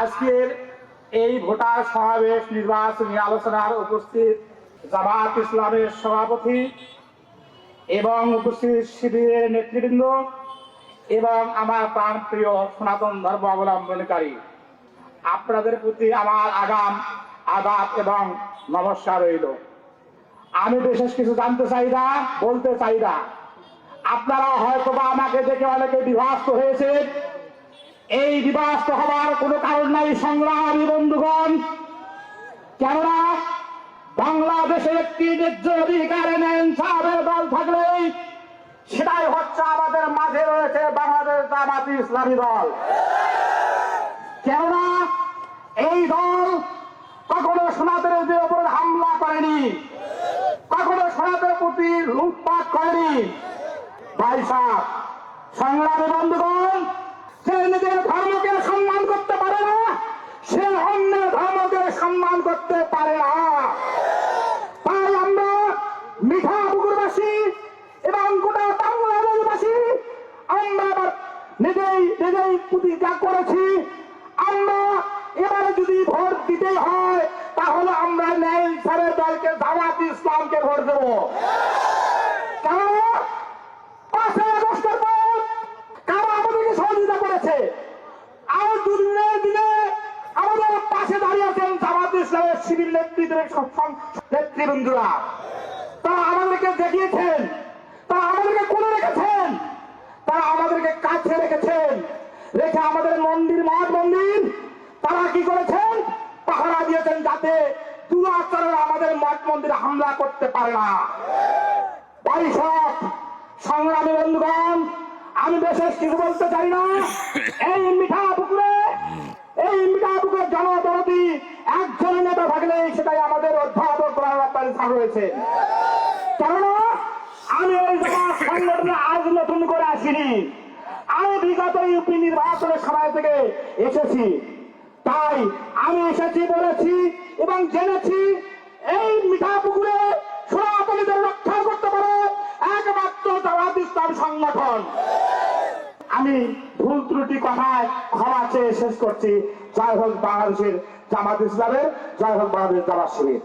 আজকের এই ভোটার সমাবেশ নির্বাচনী আলোচনার উপস্থিত জামাত ইসলামের সভাপতি এবং উপস্থিত শিবিরের নেতৃবৃন্দ এবং আমার প্রাণপ্রিয় সনাতন ধর্ম অবলম্বনকারী আপনাদের প্রতি আমার আগাম আদাব এবং নমস্কার রইল। আমি বিশেষ কিছু জানতে চাই না, বলতে চাই না। আপনারা হয়তো বা আমাকে দেখে অনেকে বিভাস্ত হয়েছে এই বিভাস্ত হবার কোনো কারণ নাই, সংগ্রামী বন্ধুগণ। কেননা বাংলাদেশে একটি ন্যায্য অধিকার নেন সাহেবের দল থাকলেই সেটাই হচ্ছে আমাদের মাঝে রয়েছে বাংলাদেশ জামাতি ইসলামী দল। কেননা এই দল কখনো সনাতনের উপর হামলা করেনি, কখনো সনাতনের প্রতি লুটপাট করেনি। ভাই সাহেব, সংগ্রামী বন্ধুগণ সে নিজের ধর্মকে সম্মান করতে পারে না, সে অন্য ধর্মকে সম্মান করতে পারে না। তাই আমরা মিঠা পুকুরবাসী এবং গোটা বাংলাদেশবাসী আমরা নিজেই নিজেই প্রতিজ্ঞা করেছি, আমরা এবারে যদি ভোট দিতে হয়, তাহলে আমরা ন্যায় সারের দলকে, জামাত ইসলামকে ভোট দেবো কারণ পাঁচই আগস্টের পর কারা আমাদেরকে সহযোগিতা করেছে আর দুদিনের দিনে আমাদের পাশে দাঁড়িয়ে আছেন জামাত ইসলামের সিভিল নেতৃবৃন্দরা, তারা আমাদেরকে দেখিয়েছেন, তারা আমাদেরকে কোলে রেখেছেন, তারা আমাদেরকে কাছে রেখেছেন, রেখে আমাদের মন্দির মঠ মন্দির, তারা কি করেছেন? পাহারা দিয়েছেন যাতে দুরাচরণ আমাদের মঠ মন্দিরে হামলা করতে পারে না। পরিষদ সংগ্রামী বন্ধুগণ, আমি বিশেষ কিছু বলতে চাই না। এই মিঠা পুকুরে এই মিঠা পুকুরে জনদরদি রয়েছে। কেননা, আমি সংগঠনে আজ নতুন করে আসিনি। আমি বিগত ইউপি নির্বাচনের থেকে এসেছি। তাই আমি এসেছি বলেছি এবং জেনেছি এই মিঠা পুকুরে রক্ষা করতে পারে একমাত্র জামাত ইসলাম সংগঠন। আমি ভুল ত্রুটি কথায় ক্ষমা চেয়ে শেষ করছি। জয় হোক বাংলাদেশের জামাত ইসলামের, জয় হোক বাংলাদেশ জামাত শিবির।